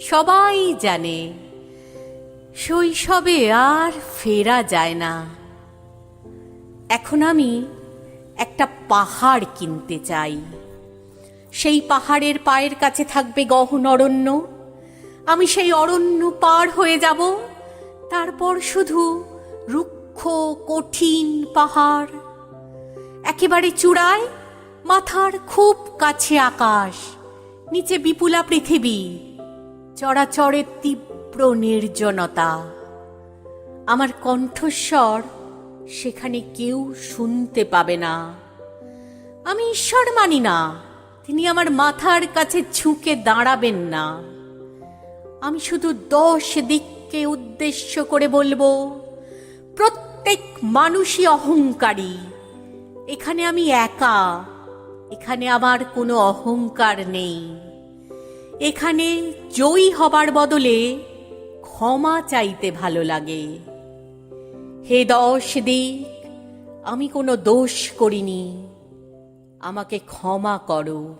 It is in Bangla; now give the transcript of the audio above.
সবাই জানে, শৈশবে আর ফেরা যায় না। এখন আমি একটা পাহাড় কিনতে চাই। সেই পাহাড়ের পায়ের কাছে থাকবে গহন অরণ্য। আমি সেই অরণ্য পার হয়ে যাব। তারপর শুধু রুক্ষ, কঠিন পাহাড়। একেবারে চূড়ায় মাথার খুব কাছে আকাশ, নিচে বিপুলা পৃথিবী। চরাচরের তীব্র নির্জনতা। আমার কণ্ঠস্বর সেখানে কেউ শুনতে পাবে না। আমি ঈশ্বর মানি না, তিনি আমার মাথার কাছে ঝুঁকে দাঁড়াবেন না। আমি শুধু দশ দিককে উদ্দেশ্য করে বলব, প্রত্যেক মানুষই অহংকারী। এখানে আমি একা, এখানে আমার কোনো অহংকার নেই। এখানে জয়ী হবার বদলে ক্ষমা চাইতে ভালো লাগে। হে দশ দিক, আমি কোনো দোষ করিনি। আমাকে ক্ষমা করো।